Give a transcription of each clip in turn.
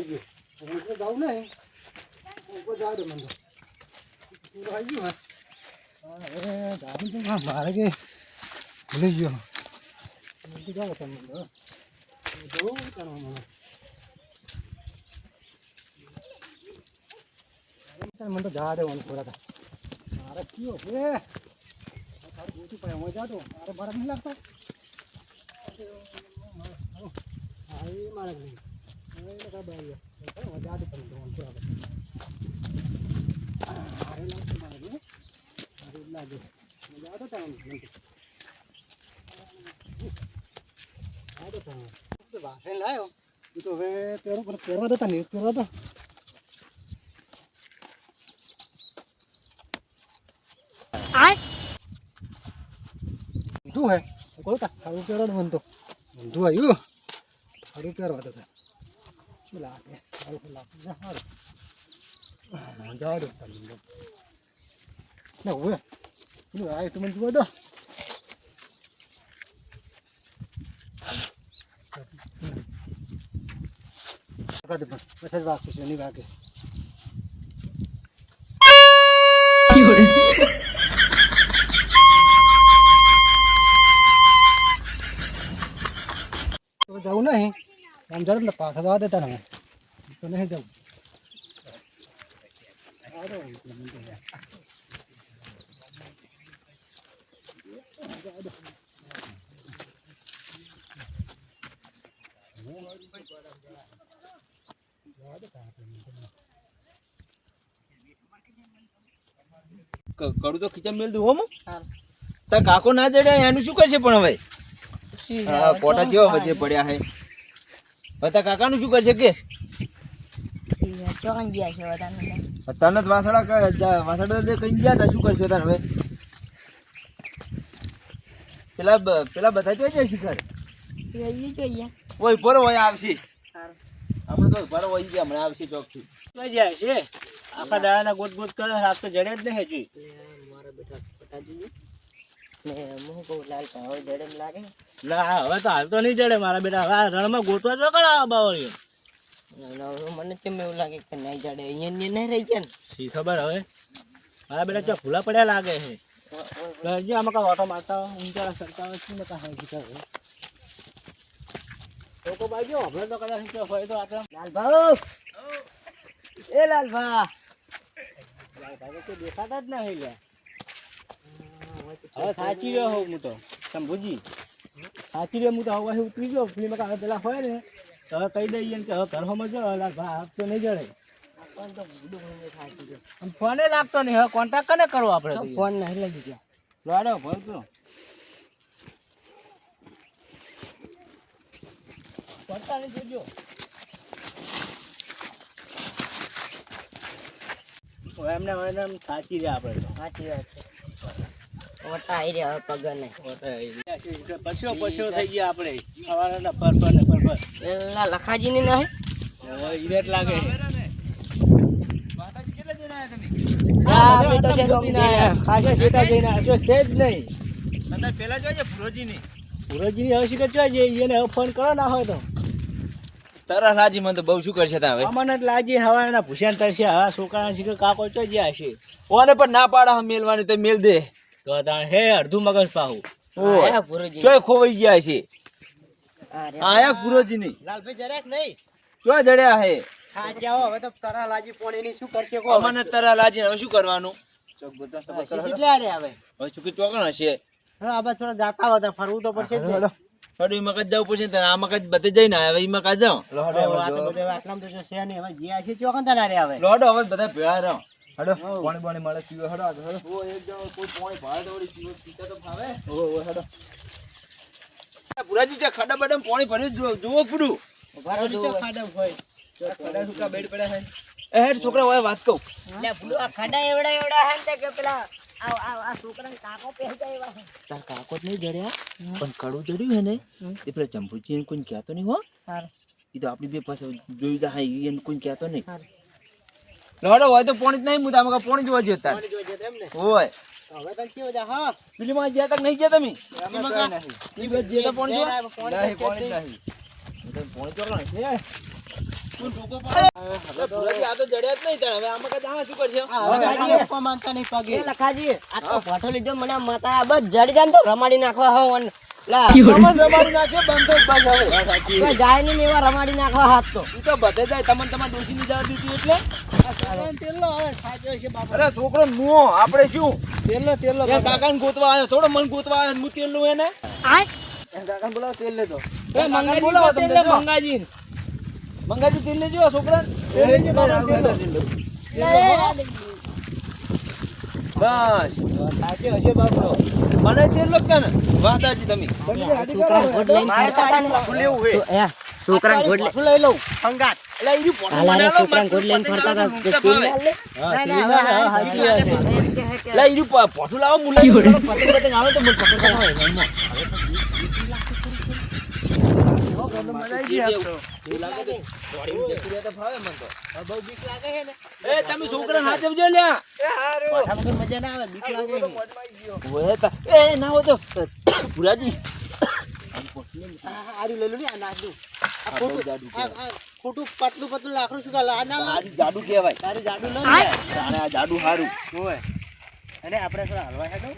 આવી ગયો ઉપર જાવ નહીં ઉપર જાવ દે મને પૂરો આવી ગયો હે અરે જાવું તો ના મારે કે ભૂલી ગયો ઉપર જાવ તમે જવું કરવા મને મને તો જવા દેવાનું થોડા તા મારે કયો છે તારું ગોતું પડે હું જાતો મારે બરફ નહીં લાગતો હા એ મારે નહીં વાસણ લાવ્યો એ તો હવે પહેરું પણ પહેરવા દેતા નહીં પહેરવા દો ઊંધું હે કહું તા. સારું પહેરવા દો મને તો આવ્યું સારું પહેરવા દો શું લાગે સારું લાગે સારું હા જવા દો તમને ના હવે શું આવ્યું તમે જુઓ દો મેસેજ આમ જતું ને પાછા જવા દેતા ને તો નહીં જવું કડું તો ખીચા મેલ દઉં હોમ તાર કાકો ના જડે એનું શું કરશે પણ હવે? હા પોટા જેવા વચ્ચે પડ્યા હે. તાર કાકાનું શું કરશે કે? તને વાસડા ક- જા- વાસડા જે કઈ ગયા તા શું કરશો તાર હવે? પેલા પેલા બધા જોઈ જાય શિખર ઓય પર ઓય આવશે. આપણે તો પર હોય ગયા હમણાં આવશે ચોકથી. જોઈ જાય છે. આખા દાડાના ગોત ગોત કરે રાત તો જડે જ નહીં હજી. ના હવે તો હાલ તો નહીં જડે મારા બેટા. હવે રણમાં ગોતવા જો કરા બાવળીઓ. મને કેમ એવું લાગે કે નહીં જડે? અહીંયા ને નહીં રહી ગયા શી ખબર હવે? મારા બેટા ચો ભૂલા પડ્યા લાગે છે. હજી આમાં કાંઈ ઓટો મારતા હોય સરતા હોય શું નતા હોય શીખર હવે લોકો બાજુ હવે તો કદાચ હોય તો આપણે લાલભાઉ એ લાલભા ભાઈ! તો દેખાતા જ નહીં લ્યા. હવે સાચી રહ્યો હોઉં હું તો. શંભુજી સાચી રહ્યો હું તો. હવે ઉતરી ગયો. ફિલ્મ કાં પેલા હોય ને તો હવે કહી દઈએ કે હવે ઘર હોમાં જો તો નહીં જડે. ફોને લાગતો નહીં. હવે કોન્ટેક્ટ કને કરવો આપણે ફોન નહીં લઈ ગયા. લાડો ફોન તો પડતા નહીં જોજો. હવે એમને સાચી રહ્યા આપણે સાચી વાત છે. રહ્યા હવે થઈ ગયા આપણે. સવારના પર પર પર પર. પેલા લખાજી ની નહીં? હવે ઈરેટ લાગે હા, અમે તો છે ખાસા જઈને જ નહીં. અને પેલા જોજે ફુરોજીની ભુરજીની હવે શીખર જોઈ જઈએ એને હવે ફોન કરો ના હોય તો. તારા રાજી મને તો બહુ શું કરશે તા હવે અમને લાજી હવાના ભૂસ્યા તરશે હવે છોકરાના શીખર કાકો ચો જ્યાં હશે. ઓને પણ ના પાડા મેલવાની તો મેલ દે. તો તાણ હે અડધું મગજ પાહું. આયા ચોય ખોવાઈ ગયા છે. આયા આયા ગુરુજીની. લાલભાઈ જરાક નહીં. ચો જડ્યા હે. હવે તો તારા લાજી પોણીની શું કરશે કો અમને તારા રાજી હવે શું કરવાનું? કેટલા રે હવે? હવે ચૂકી ચોકણ હશે? હા આ થોડા જાતા હતા ફરવું તો પડશે જ ને. જવું પડશે ને આ મકાજ બધે જઈને આવ્યા હવે ઈ મકાજ જાઓ લોડો હવે બધા ભેળા રહો. હડો પાણી પાણી મળે પીવે હડો આગળ હડો. ઓ એક જણો કોઈ પાણી ભાડે દોડી પીવે પીતા તો ભાવે ઓ ઓ હડો. પુરાજી છે ખાડા બડમ પાણી ભર્યું જુઓ જુઓ પૂરું ઊભા જોવો ખાડા હોય ખાડા સુકા બેડ પડ્યા હે એ હેડ છોકરા હવે વાત કહું. લે, ભૂલું આ ખાડા એવડા એવડા હે તે કે પેલા આ આ આ છોકરાને કાકો પહેરી જાય એવા તાર કાકો જ નહીં જડ્યા પણ કડું જડ્યું હે ને એ પેલા કોઈ કહેતો નહીં હો. એ તો આપણી બે પાસે જોઈ જાય એને કોઈ કહેતો નહીં. હારું. લોડો હોય તો પોણી જ નહીં મુદા મકા પોણી જોવા જતા પાણી જોજે તેમ ને? હોય. હવે તને કેવું જા હા. પેલી માં જ્યાં તક નહીં ગયા તમે. નહીં. ઈ બે જે તો પોણી જોવા નહીં પોણી નહીં. તો પાણી છે તો જડ્યા જ નહીં તાણ. હવે આમાં કાંઈ આમાં શું કરશે? એ લખાજી આ તો ભોઠો લીધો મને માતા બસ જડી જાય રમાડી નાખવા હો રમાડી ને નાખવા હાથ તો. ઈ તો બધે જાય તમને તમારા ડોશીની જવા દીધી એટલે? અરે છોકરો નુઓ આપણે શું? તેલ તેલ કાકા કાકાને ગોતવા આવ્યો થોડો મન ગોતવા આવ્યો હું તેલ એને? કાકા બોલાવો તેલ લેતો. મંગાજી બોલાવો તેલ લે મંગાજી મંગાજી તેલ લેજો છોકરા તેલ લેજો. બસ સાચે હશે બાપડો મને તેલ લો કે ને વાદાજી તમે છોકરા ગોડ છોકરા લઈ લઉં સંગાત છોકરા તે પોઠું લાવો તો તો તો તો. તમે છોકરાને હાથ આપજો લ્યા. મજા ના આવે બીક લાગે. એ ના હોય તો ભુરાજી. આરી લઈ લો ને આ નાખ દઉં આ બહુ જાડુ આ કહેવાય. આ ખોટું પાતળું પાતળું લાકડું શું આ ના આ જાડુ કહેવાય. તારી જાડુ લો. ને તારે આ જાડુ હારું. હોય અને આપણે થોડા હલવા હેડો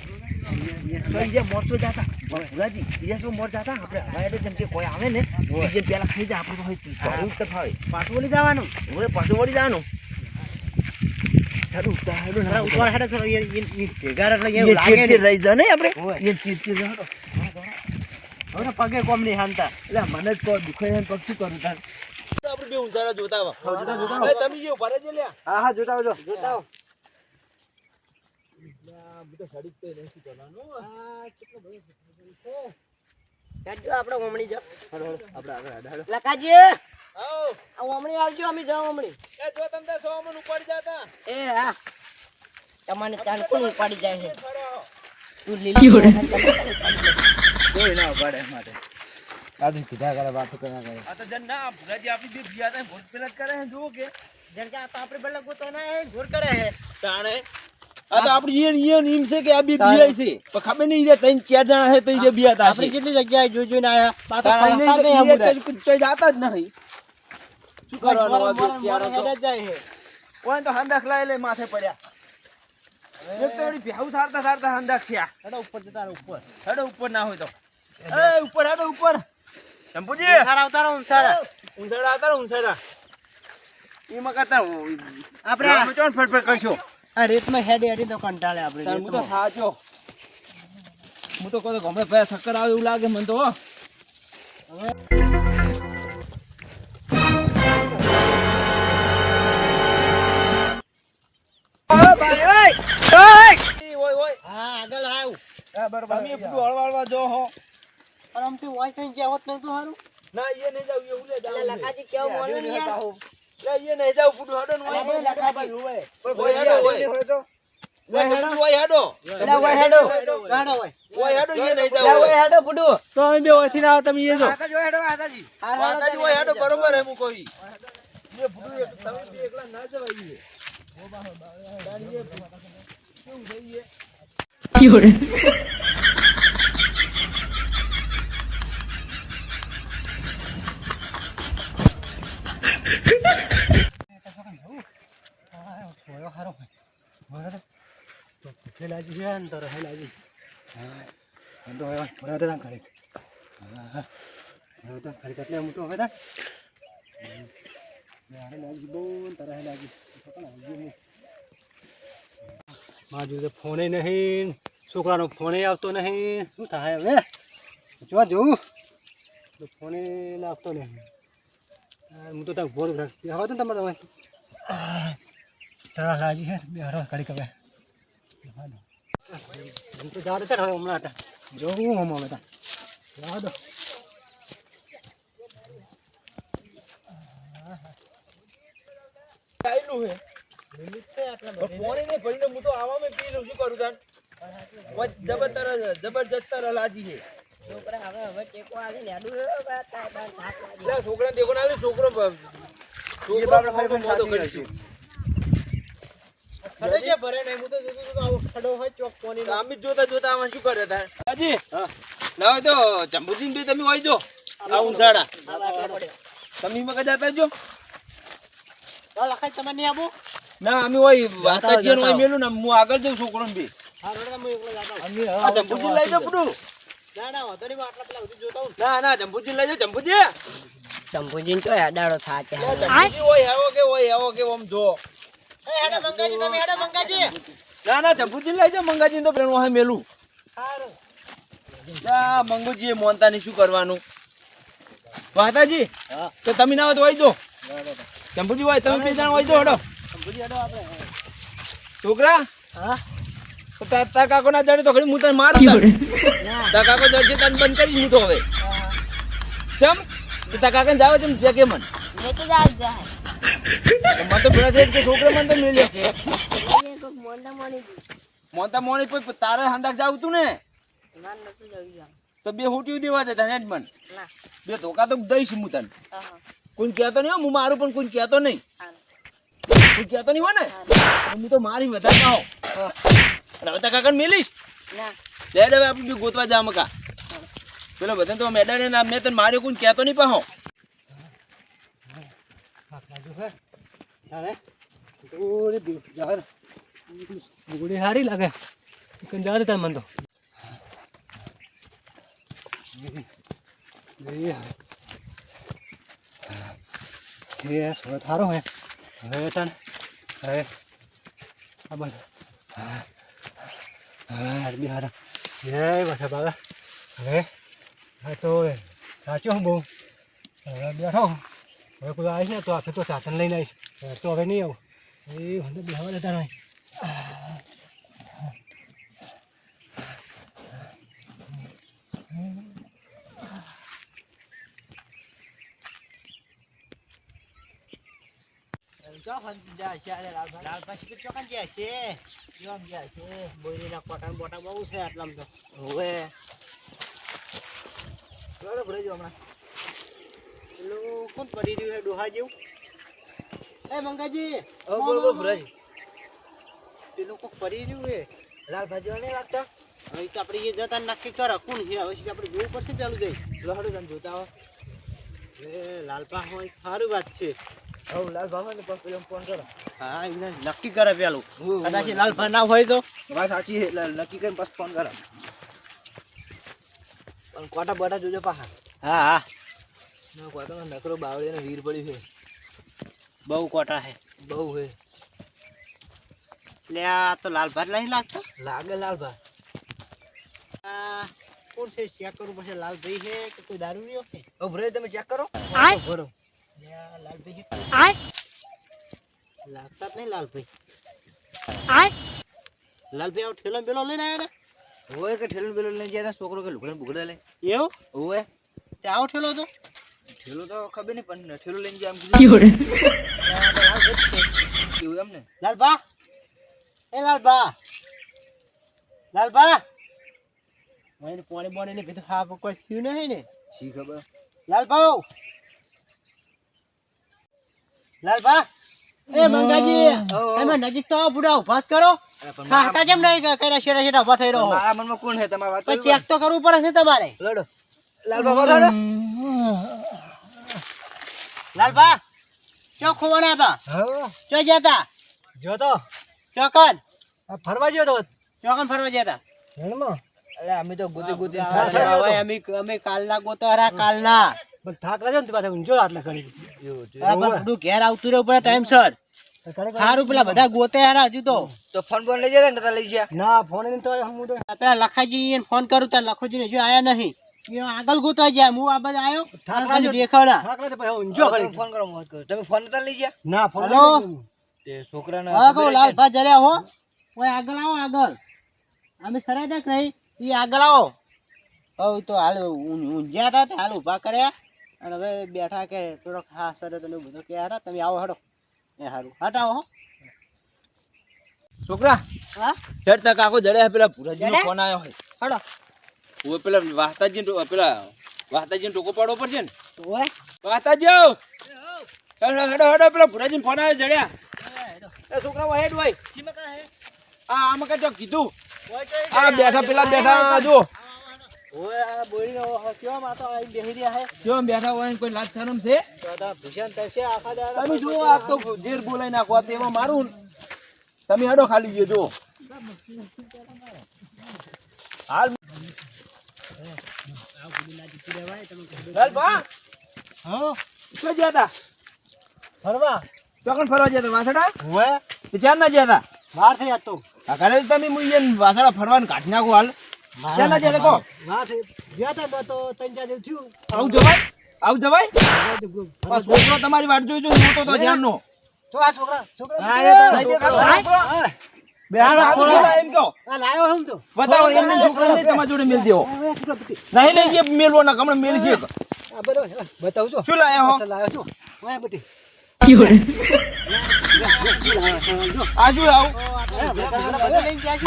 તો? ઈ મોરસો જાતા. ભુરાજી ઈ શું મોર જાતા આપણે હેડે જેમ કે કોઈ આવે ને ઈ પેલા ખાઈ જાય આપણે તો હોય દોડવું જ તો ફાવે પાછું વળી જવાનું. હવે પાછું વળી જવાનું. પગે કોમ નહીં હાલતા. એટલે મને જ કહો દુખાય ને પગ શું કરું તાર? આપણે બે ઊંચાડા જોતા આવા. જોતા જોતા તમે જે ભરે છે લ્યા. હા હા જોતા આવજો. જોતા આવો. આપણે ઓમણી જાઓ. આપણે આગળ ઓમણી આવજો અમે જાઓ ઓમણી. એ જો તમને સો અમન ઉપાડી જાતા. એ હા. તમને ચાલ કોણ ઉપાડી જાય છે? તું લીલી કોઈ ના ઉપાડે માટે. આજે કીધા કરે વાત કર્યા કરે. આ તો જન ના ભુરાજી આપી બે ભિયા થાય ભોજ પેલા કરે છે જો કે. જન કે આ તો આપણે પેલા ગોતો ના હે જોર કરે હે. તાણે. આ તો આપણી ઈયન ઈયન ઈમ છે કે આ બે બીઆઈ છે. પણ ખબર નહીં રે તૈન ચાર જણા હે તો ઈ જે બિયાતા આપણે કેટલી જગ્યાએ જોઈ જોઈને આયા. પાછા નહીં નહીં તો ઈ એક જ જાતા જ નથી શું કરવાનું? હેડે જાય કોઈ તો હંદાખ લાય લે માથે પડ્યા. એક તો વળી ભેહું સારતા સારતા હંદાખ થયા. હેડો ઉપર જતા ઉપર. હેડો ઉપર ના હોય તો. એ ઉપર હેડો ઉપર. શંભુજી! સારા ઉતારો સારા ઊંસાડા આવતા રહો, એમાં કરતા આપણે આપણે ચોણ ફટફટ કરશો. આ રેતમાં હેડી હેડી તો કંટાળે આપણે હું તો હું તો કહું હમણાં પહેલા ચક્કર આવે એવું લાગે મને તો હો. તમે બધું હળવાળવા જો હો. પણ આમથી વાંચ થઈને જ્યાં હોત નહોતું સારું ના એ નહીં જાવ એવું લે જાવ લખાજી કેવું મોનું નહીં યાર લે એ નહીં જાવ ફૂટું હડો ને હોય લખાજી. હોય. તો. હોય. ઓય હેડો. એ નહીં લે જાવ ઓય હેડો ફૂટુ. તો અમે બે ઓયથી ના આવો તમે એ જો. કાકા જો હેડો આતાજી વાતાજી ઓય હેડો બરોબર હે હું કહી એ ફૂટું એક તમે બે એકલા ના જવાય ઈ. તારી એ કેવું થઈ એ? હોયો હારો હોય મારે તો તો તો તો તો તો તા જોડે ફોને નહીં છોકરાનો ફોને આવતો નહીં. શું થાય હવે? જોવા જવું તો ફોને આવતો નહીં. હા, તો ત્યાં ભોર બેહવા દો ને તમારે હવે. તારા લાજી છે બે હરો કડી કવે હું તો જા દેતા હવે હમણાં હતા. જોવું હમ હવે તા જવા દો. આયલું હે? પણ ભરીને હું તો આવામાં પી લઉં શું કરું તાન? જબરતર જબરજસ્ત લાજી છે. છોકરા હવે હવે ટેકો આવે ને હેડું. હેડો બા તા બા થાક લાગી. એટલે છોકરાને દેખો ના છોકરો છોકરો બાપડે મોટો ફરી મોટો ફરી કરીશું. ખડે છે ભરે નહીં હું તો જોતો જોતો આવો ખડો હોય ચોક કોની આમ જોતા જોતા આમાં શું કરે તાર? હાજી લાવો તો ચંપુજી બી તમે હોય જો આ ઊંચાડા તમે મગજ જતા જો તો તમે નહીં આવું ના અમે ઓય વાતાજીએ ઓય મેલું ને હું આગળ જઉં છોકરો ને બે. હા રોડ તમે એકલો જાતા હો. અમે આ જંબુજી લઈ જાઓ પડું ના ના વાંધો નહીં, હું આટલા પેલા સુધી જોતા હું ના ના જંબુજી લઈ જાઓ જંબુજી. શંભુજીને તો હેડાડો થાય છે. જંબુજી ઓય હેવો કે ઓય હેવો કે ઓમ જો. એ હેડા મંગાજી તમે હેડા મંગાજી. ના ના જંબુજી લઈ જો મંગાજી તો પેલું હા મેલું. સારું ના મંગુજી મોનતા ની શું કરવાનું? વાતાજી તો તમે ના હોય તો હોય જો. જંબુજી હોય તમે બે જણ હોય જો હડો. છોકરા? હા? તો તાર કાકો ના જડે તો ખરી હું તને મારું તાર તાર કાકો જડશે તને બંધ કરી હું તો હવે. ચમ? તાર કાકા જાવે છે ને કે મન. મેં તો જાત જાય. મને તો પેલા થઈ કે છોકરા મને તો મેલ્યો છે. મોનતા મોણી પછી તારે હાંદાક જાવ તું ને? તો બે હુટી દેવા દે તને જ મન. બે ધોકા તો દઈશ હું તને કોઈ કહેતો નહીં હો, હું મારું પણ કોઈ કહેતો નહીં. સારું કોઈ કહેતો નહીં હોય ને હું તો મારી વધારે કહો અને હવે તાર કાકાને મેલીશ ના લે લે હવે આપણે બી ગોતવા જા મકા પેલો બધા તો મેદાને ના મેં તને માર્યો કોઈ કહેતો નહીં પાહો બાજુ હે તારે થોડી દૂર જા બુગડી સારી લાગે કન જા દે તાર મન તો એ એ સો થારો હે હવે આ બસ હા. બી હારા. એ બસ બાબા હવે હા, તો સાચો હું બહુ? હવે બેઠો હવે કોઈ આવીશ ને, તો આખે તો સાધન લઈને આવીશ. તો હવે નહીં આવું. એ મને બેહવા દેતા નહીં લાલપા શીખર ચોકન જ્યાં છે કેમ જ્યાં છે બોરીના કોટા ને બોટા બહુ છે આટલામાં તો હવે ચાલો ભરાઈ જાઓ હમણાં પેલું કોણ પડી રહ્યું છે ડોહા જેવું એ મંગાજી હવે બોલ બોલ ભરાજી પેલું કોક પડી રહ્યું છે લાલ ભાજીઓ નહીં લાગતા? હવે તો આપણે એ જતા નક્કી કરો કોણ છે? હવે આપણે જોવું પડશે ચાલુ જઈ લહડો જોતા હોય લાલપા હોય સારું વાત છે. હવે લાલભાઈ ને પેલો ફોન કરો. હા નક્કી કરે પેલું. હું- કદાચ લાલપા ના હોય તો? વાત સાચી છે નક્કી કરીને પછી ફોન કરો. પણ કોટા બટા જોજો પાછા. હા હા. ના નકરો નકરો બાવળીને વીર પડ્યું છે. બહુ કોટા છે. બહુ છે. એટલે આ તો લાલભા નહીં લાગતો? લાગે લાલ ભા કોણ છે ચેક કરું પછી લાલભાઈ છે કે કોઈ દારૂ રહ્યો છે ભરે તમે ચેક કરો. ભરો. લાલભાઈ છે લાગતા જ નહીં લાલભાઈ. લાલભાઈ આવો ઠેલો બેલો લઈને આવ્યા હોય કે ઠેલો બેલો લઈને ગયા તા? છોકરો કે લુગડા બુગડા લે. ને એવું? હોય તે આવો ઠેલો તો. ઠેલો તો ખબર નહીં પણ ઠેલો લઈને ગયા એમ કીધું. એવું એમ ને લાલભા. એ લાલભા. લાલભા. મને પાણી બોણી ને કીધું હા કોઈ થયું નહીં ને. શી ખબર? લાલભા લાલભા એ મંગાજી તમે નજીક તો બુડા ઊભા કરો. ખાતા કેમ નહીં કર્યા શેડા શેડા ઊભા થઈ મારા- રહો મારા મનમાં કોણ છે? તમારે વાત પછી ચેક તો કરવું પડે છે તમારે. લડો. લાલભા વગાડો લાલભા ચો ખોવાના હતા? ચો જતા જો તો. ચોકન ફરવા ગયો તો? ચોકન ફરવા હેણમાં. અરે અમે તો ગોતી ગોતી અમે અમે કાલના ગોતવારા કાલના. પણ થાક લાગ્યો ને પાછા ઊંઝો આટલા ઘડી ઘેર આવતું રહ્યું પડે ટાઈમ સર. સારું પેલા બધા ગોતે હારા હજુ તો. તો ફોન બોન લઈ જાય ને લઈ જાય. ના ફોન તો હું તો પેલા લખાજી ફોન કરું તાર લખોજી હજુ આયા નહીં. એ આગળ ગોતા જાય હું આ બધા આવ્યો થાક દેખાડા ઊંઝો કરી ફોન કરો હું કરો. તમે ફોન નતા લઈ જાય? ના ફોન હલો? તે છોકરાને હા કહો લાલ ભા જર્યા હો? ઓય આગળ આવો આગળ. અમે સરાય દેખ નહીં. ઈ આગળ આવો. હવે તો હાલ ઊંઝ્યા હતા તે હાલ ઊભા કર્યા. અને હવે બેઠા કે થોડોક હા સર તમે બધું કે હારા તમે આવો હડો. એ સારું હાટ આવો છોકરા હા? જડ તક આખો જડે પેલા ભુરાજી જડે? ફોન આવ્યો હોય હડો. હું પેલા વાહતાજી પેલા વાહતાજી ટોકો પાડવો પડશે ને? ઓય હડો હડો હડો પેલા ભુરાજી ફોન આવ્યો જડ્યા. એ છોકરા હેડ ભાઈ આ આમાં કઈ કીધું. આ બેઠા પેલા બેઠા જો તમે જુઓ આ તો ઝેર બોલાઈ નાખો આ તેમાં મારું ને. તમે હડો ખાલી જો હાલ. ફરવા? ચોકન ફરવા ગયા તા? વાસડા તે ચાર ના ગયા તા? વાર થઈ જતો ઘરે તમે મુઈ વાસડા ફરવાનું કાઢી નાખો હાલ. ગયા તા તો ત્રણ ચાર થયું. આવું જવાય? આવું જવાય? છોકરો તમારી વાટ જોઈ જોઈ મોટો તો ધ્યાન નો જો આ છોકરા છોકરા લઈ દે કાકા. હા, બે હાથ ખોલા એમ કહો. આ લાયો હું તો. બતાવો એમને છોકરાને નહીં તમારી જોડે મેલ દેવો. આ નહીં લઈ મેલવો ના કમણે મેલ છે આ બરાબર બતાવું છું. શું લાયા હો? લાયો છું. ઓય બટી આ શું આવું? બધા લઈને ગયા છે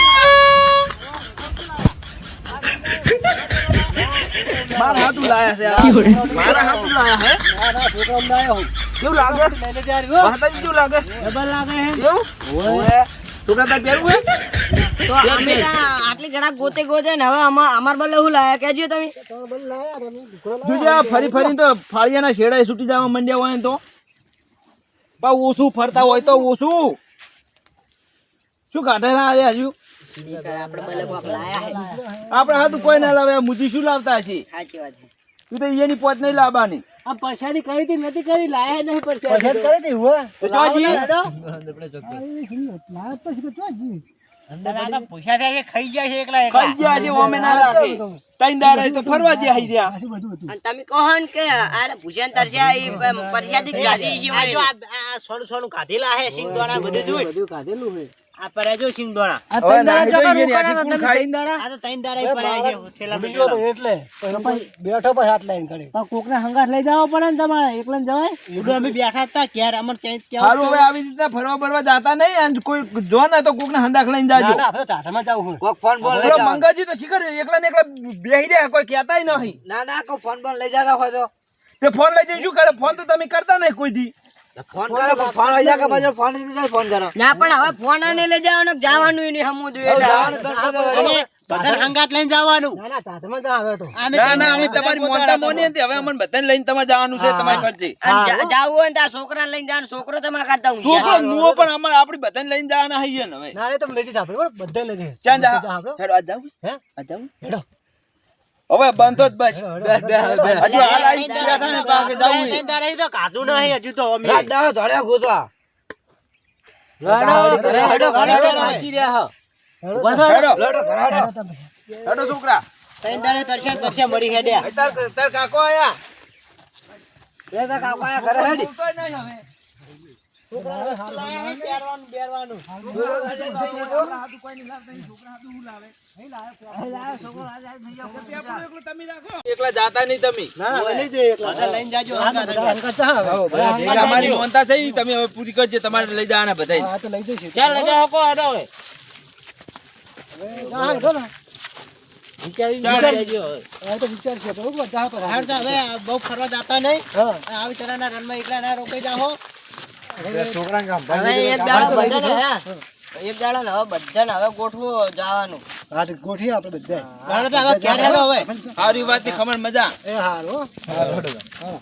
મારા હાથ લાયા છે મારા હાથ લાયા હે? ના ના છોકરા લાયા હું કેવું લાગે? લઈને જા રહ્યો માતાજી કેવું લાગે? ડબલ લાગે હે. કેવું? ઓએ છોકરા તાર પહેરવું હે? તો અમે આટલી ઘણા ગોતે ગોતે ને હવે અમાર અમાર બદલે શું લાયા? કેજો તમે. બલ લાયા જોજે ફરી ફરી તો ફાળિયાના શેડા છૂટી જવા મંડ્યા હોય તો? બા ઓછું ફરતા હોય તો ઓછું. શું કાઢે ના આજે હજુ? આપણે હાથ કોક લાયા હે. કોઈ ના લાવે મુજી શું લાવતા છે સાચી વાત છે. તું તો એની પોત નહીં લાવવાની. આ પરસાદી કરી હતી નથી કરી લાયા નહીં પરસાદી. કરી હતી હું. તો ચોજી લાયા તો છે ચોજી પૂછ્યા થાય ખાઈ જાય છે એકલા ખાઈ ગયા છે ઓમે ના રાખે. તૈન દાડે તો ફરવા જે આઈ ગયા અને તમે કહો ને કે આરે ભૂષણ તરસ્યા ઈ પરસાદી ગાધી છે આ જો આ આ સોનું સોનું કાઢેલા હે સિંગ દોણા બધું જોઈ. બધું કાઢેલું હે. આ પર જો સિંગ દોણા હવે નાહી તો ઈ એની આખી પૂળ ખાઈ. આ તો ત્રણ દાડા પડ્યા છે થેલા એટલે બેઠો પછી હાથ લઈને કરે કોકને હંગાટ લઈ જવો પડે ને તમારે એકલા જવાય? ઉડો અમે બેઠા હતા ક્યારે અમર ત્યાં હારું હવે આવી રીતના ફરવા બરવા જાતા નહીં અને કોઈ જો ને તો કોકને હંદાક લઈને જાજો. ના આપણે ચાટામાં જાવું હું કોક ફોન બોલ પેલો મંગાજી તો શીખર એકલા ને એકલા બેહી રહ્યા કોઈ કહેતાય નહીં. ના ના કોઈ ફોન બોલ લઈ જાતા હોય તો. તે ફોન લઈ જઈને શું કરે? ફોન તો તમે કરતા નહીં કોઈ દી. ફોન કરો ફોન હોય જાય કે પછી ફોન લીધી ફોન કરો. ના પણ હવે ફોન આને લઈ જવાનું જવાનું નહીં હમું હવે જવાનું તો તો બધા લઈને જવાનું. ના ના ચાટામાં જા હવે તો. ના ના અમે તમારી મોનતા મોની હતી હવે અમને બધાને લઈને તમારે જવાનું છે તમારી ખર્ચે. જાવું હોય ને તો આ છોકરાને લઈને જવાનું છોકરો તમારે કરતા હું છોકરો નુઓ પણ અમારે આપણી બધાને લઈને જવાના હઈએ ને હવે. ના રે તમે લઈ જજો આપણે બરાબર લઈ જજો ક્યાં જા જા હેડો આજ જાવું. હે? આજ જાવું. હેડો. હવે બંધો જ બસ હજુ હાલ આવી બેઠા ને આગળ જાવું દાડા તો કાઢું નહીં હજુ તો અમે રાત દાડો ધોળ્યા ગોતવા હેડો લડો કરાડો હેડો છોકરા ત્રણ દાડા તરસ્યા તરસ્યા મળી હેડ્યા તાર તાર કાકો આયા બે બે આયા ઘરે હેડી બોલતોય નહીં હવે બેરવાનું બેરવાનું એકલા જાતા નહીં તમે. ના ના લઈ જઈએ એકલા. બધા લઈને જાજો હંગાત જા હવે અમારી મોનતા છે તમે હવે પૂરી કરજો તમારે લઈ જવાના બધા હા લઈ જઈશું. ચાલ લઈ જાઓ કો હવે જા હેડો ને હવે. હા તો વિચાર છે. બરોબર જા પર હેડ આ બહુ ફરવા જતા નહીં. હા. આવી તરહના રનમાં એકલા ના રોકાઈ જાહો છોકરાને કામ હવે એક દાડો બધાને એક દાડો ને હવે બધાને હવે ગોઠવો જવાનું. હા તો ગોઠી આપણે બધા હવે ક્યારે હવે સારી વાતની ખબર મજા. એ હારું હા.